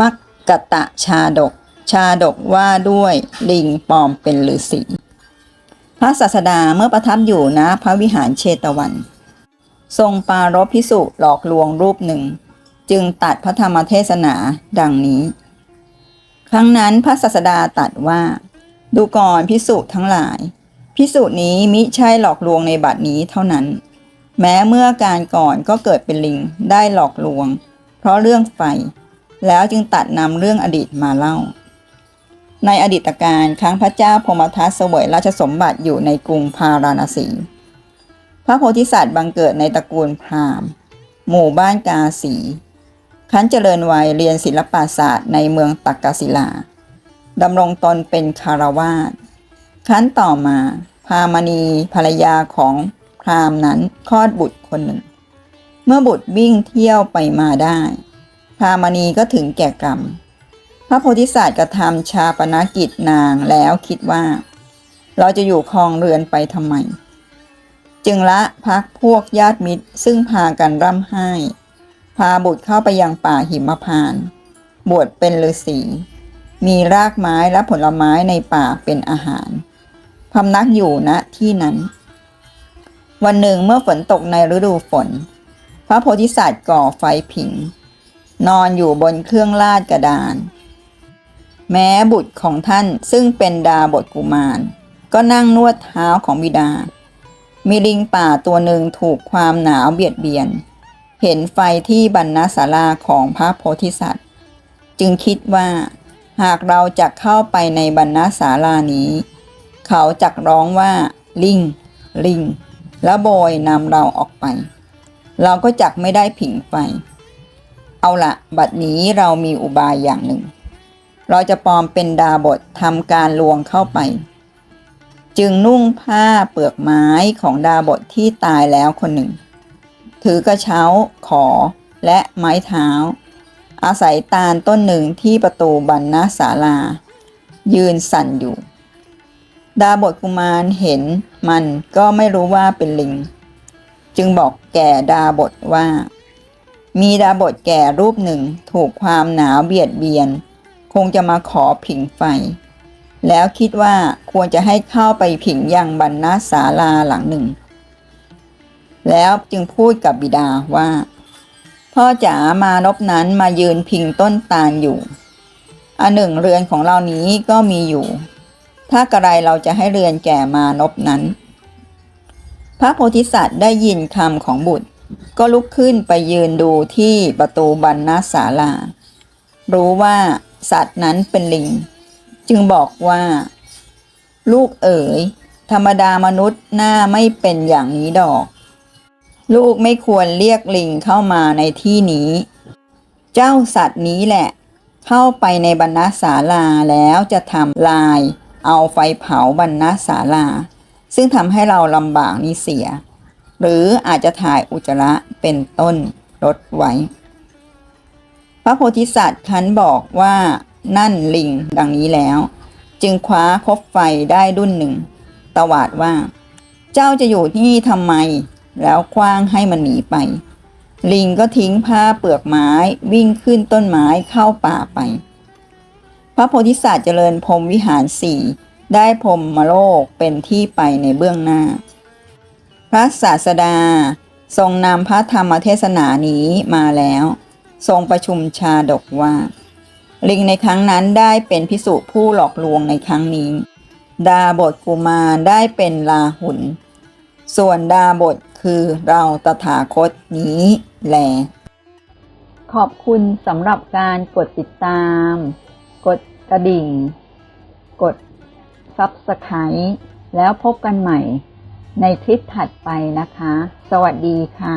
มักกะตะชาดก ชาดกว่าด้วยลิงปลอมเป็นฤาษีพระศาสดาเมื่อประทับอยู่ณพระวิหารเชตวัน ทรงปรารบพิสุหลอกลวงรูปหนึ่ง จึงตัดพระธรรมเทศนาดังนี้ ครั้งนั้นพระศาสดาตัดว่า ดูก่อนพิสุทั้งหลาย พิสุนี้มิใช่หลอกลวงในบัดนี้เท่านั้น แม้เมื่อการก่อนก็เกิดเป็นลิงได้หลอกลวง เพราะเรื่องไฟ แล้วจึงตัดนำเรื่องอดีตมาเล่า ในอดีตการครั้งพระเจ้าพมทัสเสวยราชสมบัติอยู่ในกรุงพาราณสี พระโพธิสัตว์บังเกิดในตระกูลพราหมณ์ หมู่บ้านกาสีขันเจริญวัยเรียนศิลปศาสตร์ในเมืองตักกศิลาดำรงตนเป็นคารวาสขั้นต่อมา พามณีภรรยาของพราหมณ์นั้นคลอดบุตรคนหนึ่ง เมื่อบุตรวิ่งเที่ยวไปมาได้ามณีก็ถึงแก่กรรม พระโพธิสัตว์กระทำชาปนกิจนางแล้วคิดว่า เราจะอยู่ครองเรือนไปทำไม จึงละพักพวกญาติมิตรซึ่งพากันร่ำไห้ พาบุตรเข้าไปยังป่าหิมพานต์บวชเป็นฤาษีมีรากไม้และผลไม้ในป่าเป็นอาหารพำนักอยู่ณที่นั้น วันหนึ่งเมื่อฝนตกในฤดูฝน พระโพธิสัตว์ก่อไฟผิง นอนอยู่บนเครื่องลาดกระดาน แม้บุตรของท่านซึ่งเป็นดาบทกุมาร ก็นั่งนวดเท้าของบิดา มีลิงป่าตัวหนึ่งถูกความหนาวเบียดเบียน เห็นไฟที่บรรณศาลาของพระโพธิสัตว์ จึงคิดว่า หากเราจะเข้าไปในบรรณศาลานี้ เขาจักร้องว่า ลิง ลิง แล้วโบยนำเราออกไป เราก็จักไม่ได้ผิงไฟ เอาละบัดนี้เรามีอุบายอย่างหนึ่ง เราจะปลอมเป็นดาบททำการลวงเข้าไป จึงนุ่งผ้าเปลือกไม้ของดาบทที่ตายแล้วคนหนึ่ง ถือกระเช้าขอและไม้เท้า อาศัยตาลต้นหนึ่งที่ประตูบรรณศาลา ยืนสั่นอยู่ ดาบทกุมารเห็นมันก็ไม่รู้ว่าเป็นลิง จึงบอกแก่ดาบทว่า มีดาบทแก่รูปหนึ่งถูกความหนาวเบียดเบียน คงจะมาขอผิงไฟ แล้วคิดว่าควรจะให้เข้าไปผิงยังบรรณศาลาหลังหนึ่ง แล้วจึงพูดกับบิดาว่า พ่อจ๋ามานพนั้นมายืนพิงต้นตาลอยู่ อันหนึ่งเรือนของเรานี้ก็มีอยู่ ถ้ากระไรเราจะให้เรือนแก่มานพนั้น พระโพธิสัตว์ได้ยินคำของบุตร ก็ลุกขึ้นไปยืนดูที่ประตูบรรณศาลา รู้ว่าสัตว์นั้นเป็นลิง จึงบอกว่า ลูกเอ๋ย ธรรมดามนุษย์หน้าไม่เป็นอย่างนี้ดอก ลูกไม่ควรเรียกลิงเข้ามาในที่นี้ เจ้าสัตว์นี้แหละ เข้าไปในบรรณศาลาแล้วจะทำลาย เอาไฟเผาบรรณศาลา ซึ่งทำให้เราลำบากนี้เสีย หรืออาจจะถ่ายอุจจาระเป็นต้นลดไว้ พระโพธิสัตว์คันบอกว่านั่นลิงดังนี้แล้ว จึงคว้าคบไฟได้ดุนหนึ่ง ตวาดว่า เจ้าจะอยู่ที่ทำไม แล้วคว้างให้มันหนีไป ลิงก็ทิ้งผ้าเปลือกไม้วิ่งขึ้นต้นไม้เข้าป่าไป พระโพธิสัตว์เจริญพรมวิหารสี่ได้พรหมโลกเป็นที่ไปในเบื้องหน้า ระศาสดา ทรงนำพระธรรมเทศนานี้มาแล้ว ทรงประชุมชาดกว่า ลิงในครั้งนั้นได้เป็นพิสุผู้หลอกลวงในครั้งนี้ ดาบทกุมารได้เป็นลาหุน ส่วนดาบทคือเราตถาคตนี้แลขอบคุณสำหรับการกดติดตาม กดกระดิ่ง กด Subscribe แล้วพบกันใหม่ ในคลิปถัดไปนะคะ สวัสดีค่ะ